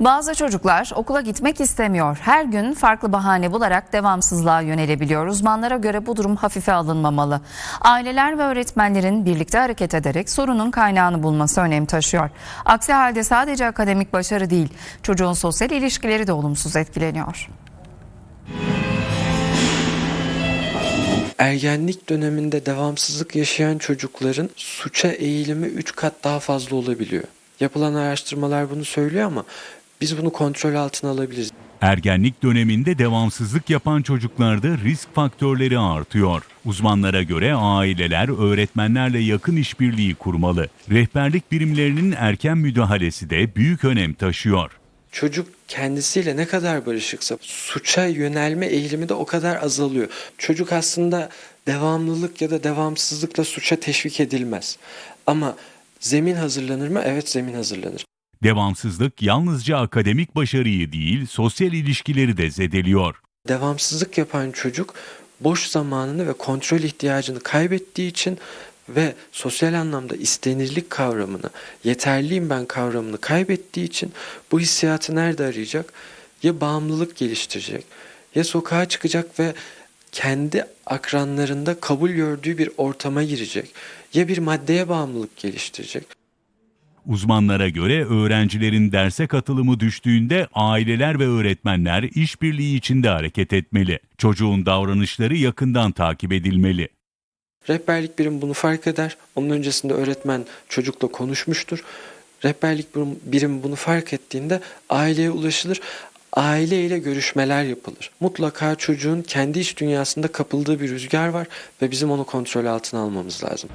Bazı çocuklar okula gitmek istemiyor. Her gün farklı bahane bularak devamsızlığa yönelebiliyor. Uzmanlara göre bu durum hafife alınmamalı. Aileler ve öğretmenlerin birlikte hareket ederek sorunun kaynağını bulması önem taşıyor. Aksi halde sadece akademik başarı değil, çocuğun sosyal ilişkileri de olumsuz etkileniyor. Ergenlik döneminde devamsızlık yaşayan çocukların suça eğilimi 3 kat daha fazla olabiliyor. Yapılan araştırmalar bunu söylüyor ama biz bunu kontrol altına alabiliriz. Ergenlik döneminde devamsızlık yapan çocuklarda risk faktörleri artıyor. Uzmanlara göre aileler öğretmenlerle yakın işbirliği kurmalı. Rehberlik birimlerinin erken müdahalesi de büyük önem taşıyor. Çocuk kendisiyle ne kadar barışıksa suça yönelme eğilimi de o kadar azalıyor. Çocuk aslında devamlılık ya da devamsızlıkla suça teşvik edilmez. Ama zemin hazırlanır mı? Evet zemin hazırlanır. Devamsızlık yalnızca akademik başarıyı değil, sosyal ilişkileri de zedeliyor. Devamsızlık yapan çocuk boş zamanını ve kontrol ihtiyacını kaybettiği için ve sosyal anlamda istenirlik kavramını, yeterliyim ben kavramını kaybettiği için bu hissiyatı nerede arayacak? Ya bağımlılık geliştirecek, ya sokağa çıkacak ve kendi akranlarında kabul gördüğü bir ortama girecek, ya bir maddeye bağımlılık geliştirecek. Uzmanlara göre öğrencilerin derse katılımı düştüğünde aileler ve öğretmenler işbirliği içinde hareket etmeli. Çocuğun davranışları yakından takip edilmeli. Rehberlik birim bunu fark eder. Onun öncesinde öğretmen çocukla konuşmuştur. Rehberlik birim- bunu fark ettiğinde aileye ulaşılır. Aile ile görüşmeler yapılır. Mutlaka çocuğun kendi iç dünyasında kapıldığı bir rüzgar var ve bizim onu kontrol altına almamız lazım.